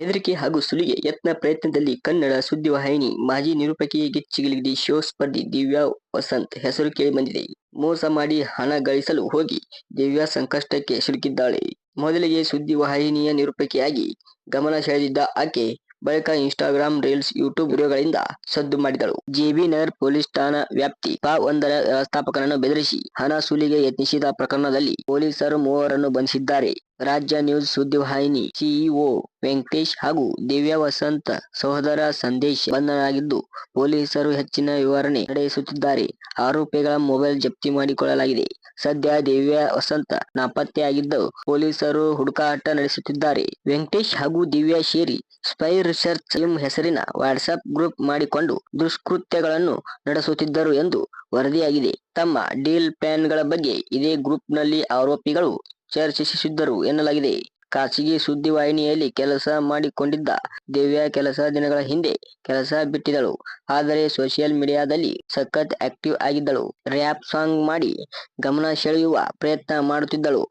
ಹೆದರಿಕೆ ಹಾಗೂ ಸುಲಿಗೆ ಯತ್ನ ಪ್ರಯತ್ನದಲ್ಲಿ ಕನ್ನಡ ಸುದ್ದಿವಾಹಿನಿ ಮಾಜಿ ನಿರೂಪಕಿ ಗಿಚ್ಚಿಗಿಲಿಗಿಡಿ ಶೋ ಸ್ಪರ್ಧಿ ದಿವ್ಯಾ ವಸಂತ್ ಹೆಸರು ಕೇಳಿ ಬಂದಿದೆ. ಮೋಸ ಮಾಡಿ ಹಣ ಗಳಿಸಲು ಹೋಗಿ ದಿವ್ಯಾ ಸಂಕಷ್ಟಕ್ಕೆ ಸಿಲುಕಿದ್ದಾಳೆ. ಮೊದಲಿಗೆ ಸುದ್ದಿ ವಾಹಿನಿಯ ನಿರೂಪಕಿಯಾಗಿ ಗಮನ ಸೆಳೆದಿದ್ದ ಆಕೆ ಬಳಿಕ ಇನ್ಸ್ಟಾಗ್ರಾಮ್ ರೀಲ್ಸ್ ಯೂಟ್ಯೂಬ್ ವಿಡಿಯೋಗಳಿಂದ ಸದ್ದು ಮಾಡಿದಳು. ಜೆಬಿ ನಗರ್ ಪೊಲೀಸ್ ಠಾಣಾ ವ್ಯಾಪ್ತಿ ಪಾ ಒಂದರ ವ್ಯವಸ್ಥಾಪಕರನ್ನು ಬೆದರಿಸಿ ಹಣ ಸುಲಿಗೆ ಯತ್ನಿಸಿದ ಪ್ರಕರಣದಲ್ಲಿ ಪೊಲೀಸರು ಮೂವರನ್ನು ಬಂಧಿಸಿದ್ದಾರೆ. ರಾಜ್ಯ ನ್ಯೂಸ್ ಸುದ್ದಿವಾಹಿನಿ ಸಿಇಒ ವೆಂಕಟೇಶ್ ಹಾಗೂ ದಿವ್ಯಾ ವಸಂತ ಸಹೋದರ ಸಂದೇಶ್ ಬಂಧನರಾಗಿದ್ದು ಪೊಲೀಸರು ಹೆಚ್ಚಿನ ವಿವರಣೆ ನಡೆಸುತ್ತಿದ್ದಾರೆ. ಆರೋಪಿಗಳ ಮೊಬೈಲ್ ಜಪ್ತಿ ಮಾಡಿಕೊಳ್ಳಲಾಗಿದೆ. ಸದ್ಯ ದಿವ್ಯಾ ವಸಂತ ನಾಪತ್ತೆಯಾಗಿದ್ದು ಪೊಲೀಸರು ಹುಡುಕಾಟ ನಡೆಸುತ್ತಿದ್ದಾರೆ. ವೆಂಕಟೇಶ್ ಹಾಗೂ ದಿವ್ಯಾ ಶೇರಿ ಸ್ಪೈ ರಿಸರ್ಚ್ ಟೀಮ್ ಹೆಸರಿನ ವಾಟ್ಸ್ಆಪ್ ಗ್ರೂಪ್ ಮಾಡಿಕೊಂಡು ದುಷ್ಕೃತ್ಯಗಳನ್ನು ನಡೆಸುತ್ತಿದ್ದರು ಎಂದು ವರದಿಯಾಗಿದೆ. ತಮ್ಮ ಡೀಲ್ ಪ್ಲಾನ್ಗಳ ಬಗ್ಗೆ ಇದೇ ಗ್ರೂಪ್ನಲ್ಲಿ ಆರೋಪಿಗಳು ಚರ್ಚಿಸಿದ್ದರು ಎನ್ನಲಾಗಿದೆ. ಖಾಸಗಿ ಸುದ್ದಿವಾಹಿನಿಯಲ್ಲಿ ಕೆಲಸ ಮಾಡಿಕೊಂಡಿದ್ದ ದಿವ್ಯಾ ಕೆಲಸ ದಿನಗಳ ಹಿಂದೆ ಕೆಲಸ ಬಿಟ್ಟಿದ್ದಳು. ಆದರೆ ಸೋಷಿಯಲ್ ಮೀಡಿಯಾದಲ್ಲಿ ಸಖತ್ ಆಕ್ಟಿವ್ ಆಗಿದ್ದಳು. ರ್ಯಾಪ್ ಸಾಂಗ್ ಮಾಡಿ ಗಮನ ಸೆಳೆಯುವ ಪ್ರಯತ್ನ ಮಾಡುತ್ತಿದ್ದಳು.